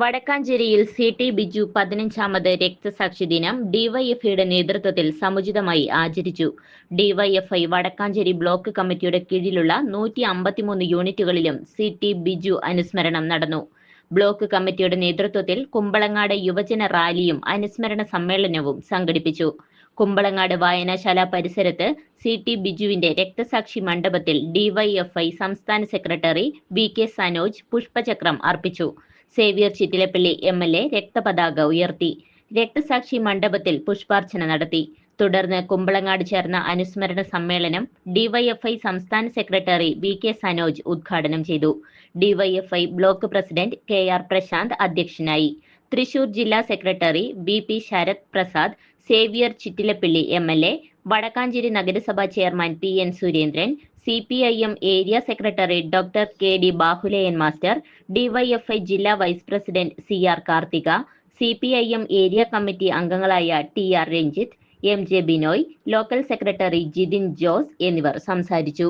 വടക്കാഞ്ചേരിയിൽ C T Biju പതിനഞ്ചാമത് രക്തസാക്ഷി ദിനം ഡിവൈഎഫ്ഐയുടെ നേതൃത്വത്തിൽ സമുചിതമായി ആചരിച്ചു. ഡിവൈഎഫ്ഐ വടക്കാഞ്ചേരി ബ്ലോക്ക് കമ്മിറ്റിയുടെ കീഴിലുള്ള നൂറ്റി അമ്പത്തിമൂന്ന് യൂണിറ്റുകളിലും സി ടി ബിജു അനുസ്മരണം നടന്നു. ബ്ലോക്ക് കമ്മിറ്റിയുടെ നേതൃത്വത്തിൽ കുമ്പളങ്ങാട് യുവജന റാലിയും അനുസ്മരണ സമ്മേളനവും സംഘടിപ്പിച്ചു. കുമ്പളങ്ങാട് വായനശാല പരിസരത്ത് സി ടി ബിജുവിന്റെ രക്തസാക്ഷി മണ്ഡപത്തിൽ ഡിവൈഎഫ്ഐ സംസ്ഥാന സെക്രട്ടറി വി കെ സനോജ് പുഷ്പചക്രം അർപ്പിച്ചു. Xavier Chittilappally M L A രക്തപതാക ഉയർത്തി. രക്തസാക്ഷി മണ്ഡപത്തിൽ പുഷ്പാർച്ചന നടത്തി. തുടർന്ന് കുമ്പളങ്ങാട് ചേർന്ന അനുസ്മരണ സമ്മേളനം ഡിവൈഎഫ്ഐ സംസ്ഥാന സെക്രട്ടറി വി കെ സനോജ് ഉദ്ഘാടനം ചെയ്തു. DYFI block president K R Prashanth അധ്യക്ഷനായി. തൃശൂർ ജില്ലാ secretary B P Sarath Prasad Xavier Chittilappally M L A Vadakkanchery നഗരസഭാ chairman P N Surendran C P I M area secretary doctor K D Bahuleyan master DYFI ജില്ലാ vice president C R Karthika C P I M area committee അംഗങ്ങളായ T R Ranjith M J Binoy local secretary Jithin Jose എന്നിവർ സംസാരിച്ചു.